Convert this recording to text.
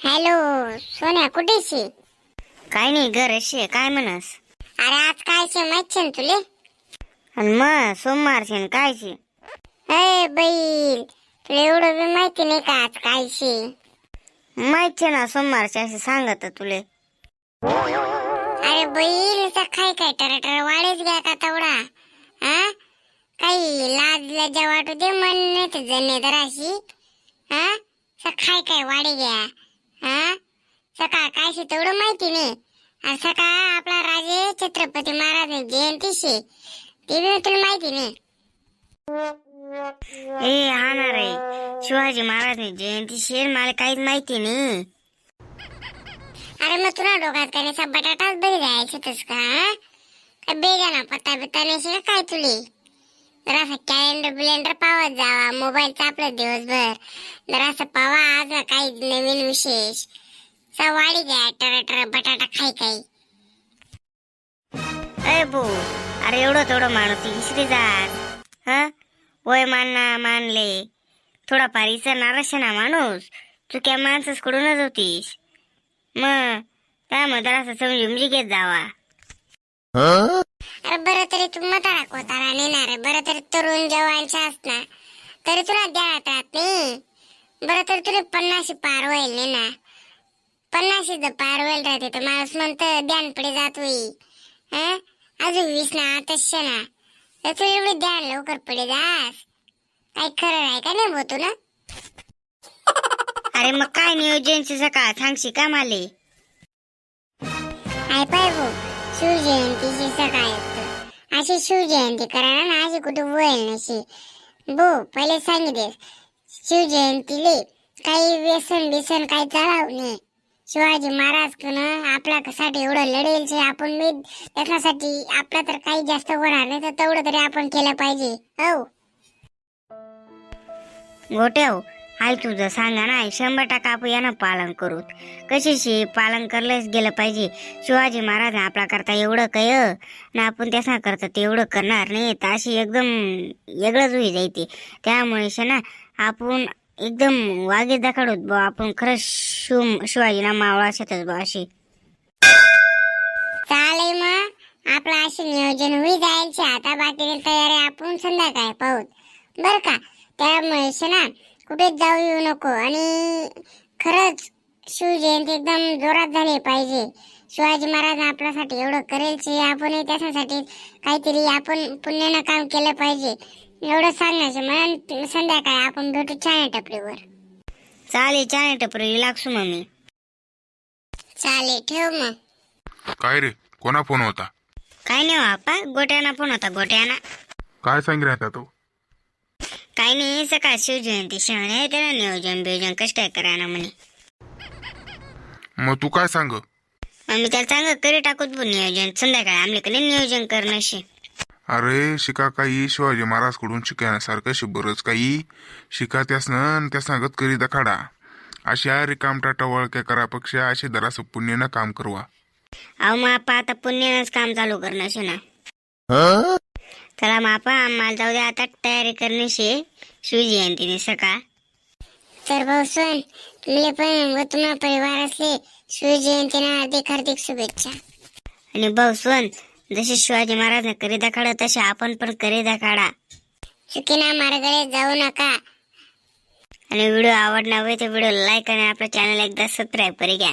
Hello सोन्या कुठेशी काय नाही घर अशी काय म्हणस? अरे आज काय शे? माहीत शे तुले? आणि मग सोमवारचे काय शे? अय बैल तुला एवढं बी माहिती नाही का आज काय शे? माहीत ना सोमवारचे असे सांगत तुले. अरे बैल खाय काय टराटर वाढेच घ्या का तेवढा. हा? काही लाज लज्जा वाटू दे मन नाही तर जन्मेदर अशी. हा? खाय काय वाढे घ्या. सकाळ काय शे तेवढं माहिती नाही. सकाळ आपला राजे छत्रपती महाराज जयंती शे ते बी तुला माहिती नाही. ए हा ना रे. शिवाजी महाराज जयंती शेर मला काहीच माहिती नाही. अरे मग तुला डोक्यात करण्याचा बटाटाच बरी जायचं तस का? काय बेगाना पत्ता बित्ता नाही का काय तुले? जरासं कॅलेंडर बिलेंडर पावत जावा. मोबाईल चापलं दिवसभर. जरासं पावा आज काही नवीन विशेष. सा वाढी घ्या टर टर बटाटा खाय काही अरे भो अरे एवढं थोडं माणूस इसरी जात. हा? वय मानना मानले. थोडाफार इसरणार असे ना माणूस. चुक्या माणसाच कडूनच होतीस. मग त्यामध्ये असं समजून घेत जावा. अरे बरं तरी तू म्हातारा कोतारा नेणार बरं तरी तरुण जवानच्या असणार तरी तुला राहत नाही. बरं तरी तुला पन्नाशी पार होईल ना पन्नाशी जर पार होईल राहते तर माणूस म्हणतं ध्यान पुढे जात होई? अजून वीस ना आतशे ना. तर तू एवढी ध्यान लवकर पुढे जास. काही खरं आहे का नाही बोतू ना? अरे मग काय नियोजनची सकाळ सांगशी का माले? हाय पाय भाऊ शिवजयंतीची सकाळ अशी शिवजयंती करा ना अशी कुठे वळेल नशी. बो पहिले सांगितले शिवजयंतीले काही व्यसन बिसन काही चालाव नाही. शिवाजी महाराज कन आपल्यासाठी एवढं लढेल शे आपण मी त्याच्यासाठी आपला तर काही जास्त होणार नाही तर तेवढं तरी आपण केलं पाहिजे. हो. गोट्याव हाल तुझं सांगा ना शंभर टक्का आपण यानं पालन करू. कशीशी पालन करलंच गेलं पाहिजे? शिवाजी महाराज आपला करता एवढं काय ना आपण त्यासा करता ते एवढं करणार नाही तर अशी एकदम वेगळंच होई जायते त्यामुळे शे ना आपण एकदम वागे दाखवत बा आपण खरंच शिव शिवाजीना मावळा शेतच बा अशी. चालेल मग. आपलं असे नियोजन होई जायचे आता बाकीची तयारी आपण संध्याकाळी पाहूत बर का? त्यामुळे ना कुठेच जाऊ येऊ नको. आणि खरंच शिवजयंती एकदम जोरात झाली पाहिजे. शिवाजी महाराज आपल्यासाठी एवढं करेल. आपण आपणही त्याच्यासाठी काहीतरी आपण पुण्यानं काम केलं पाहिजे. एवढं सांगायचं म्हणून संध्याकाळी आपण भेटू छान टपरीवर. चालेल चालेल टपरी लागसू मग मी चालेल ठेव मग. काय रे कोणा फोन होता? काय नाही बापा गोट्याना पण होता गोट्याना. काय सांग राहता तो? काही नाही सकाळ शिवजयंती सण आहे त्याला नियोजन बियोजन कसं काय करायला म्हणे. मग तू काय सांग? मग मी त्याला चांगलं करी टाकूत बघ नियोजन संध्याकाळी आमल्याकडे नियोजन करणं शे. अरे शिका काही शिवाजी महाराजकडून शिकण्यासारखं शिबरच काही. शिका त्यासनं त्या सांगत करी दखाडा. अशा रिकाम टाटा वळक्या करापेक्षा असे दरास पुण्यानं काम करवा. अहो मग आपा आता पुण्यानंच काम चालू करणं शे ना. चला मग आपा आम्हाला जाऊ दे आता तयारी करणे शे. शिवजयंतीने सकाळ. तर भाऊ सोन तुले पण व तुम्हा परिवार असले शिवजयंतीना हार्दिक हार्दिक शुभेच्छा. आणि भाऊ सोन जसे शिवाजी महाराजने करी दाखाडा तसे आपण पण करी दाखाडा चुकीना मार्गाने जाऊ नका. आणि व्हिडिओ आवडला होय तर व्हिडिओ लाईक आणि आपल्या चॅनल एकदा सबस्क्राईब करी. घ्या